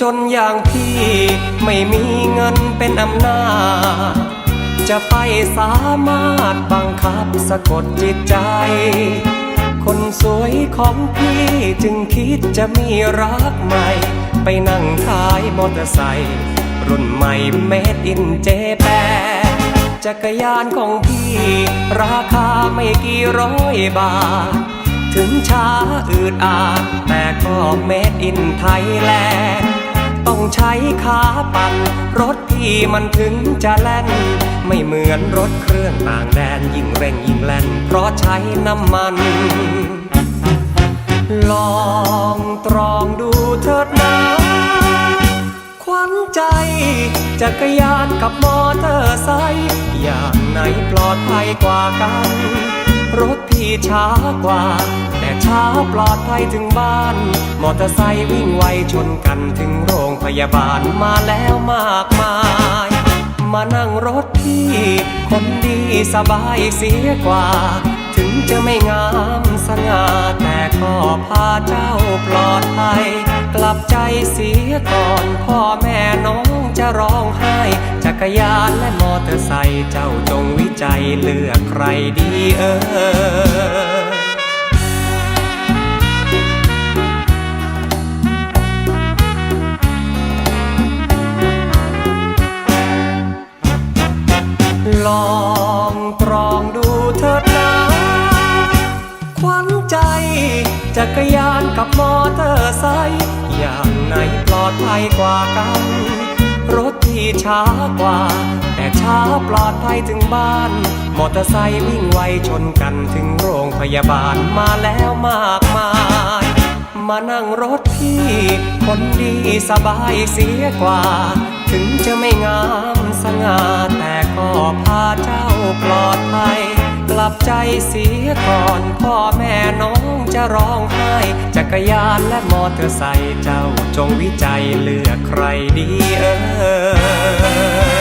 จนอย่างพี่ไม่มีเงินเป็นอำนาจ จะไปสามารถบังคับสะกดจิตใจ คนสวยของพี่จึงคิดจะมีรักใหม่ ไปนั่งท้ายมอเตอร์ไซค์รุ่นใหม่เมดอินเจแปจักรยานของพี่ ราคาไม่กี่ร้อยบาท ถึงช้าอืดอาดแต่ก็เมดอินไทยแลนด์ ต้องใช้ขาปั่น รถพี่มันถึงจะแล่น ไม่เหมือนรถเครื่องต่างแดนยิ่งเร่งยิ่งแล่น เพราะใช้น้ำมัน ลองตรองดูเถิดนะขวัญใจจักรยานกับมอเตอร์ไซค์อย่างไหนปลอดภัยกว่ากัน รถพี่ช้ากว่า แต่ช้าปลอดภัยถึงบ้าน มอเตอร์ไซค์วิ่งไวชนกันถึงโรงพยาบาลมาแล้วมากมาย มานั่งรถพี่ คนดีสบายเสียกว่า ถึงจะไม่งามสง่าแต่ก็พาเจ้าปลอดภัย กลับใจเสียก่อนพ่อแม่น้องจะร้องไห้ จักรยานและมอเตอร์ไซค์เจ้าจงวิจัยเลือกใครดีเออลองตรองดูเถิดนะขวัญใจ จักรยานกับมอเตอร์ไซค์อย่างไหนปลอดภัยกว่ากัน ช้ากว่า แต่ช้าปลอดภัยถึงบ้าน มอเตอร์ไซค์วิ่งไวชนกันถึงโรงพยาบาลมาแล้วมากมาย มานั่งรถพี่คนดีสบายเสียกว่า ถึงจะไม่งามสง่าแต่ก็พาเจ้าปลอดภัย ลับใจเสียก่อน พ่อแม่น้องจะร้องไห้ จักรยานและมอเตอร์ไซค์เจ้าจงวิจัยเลือกใครดีเออ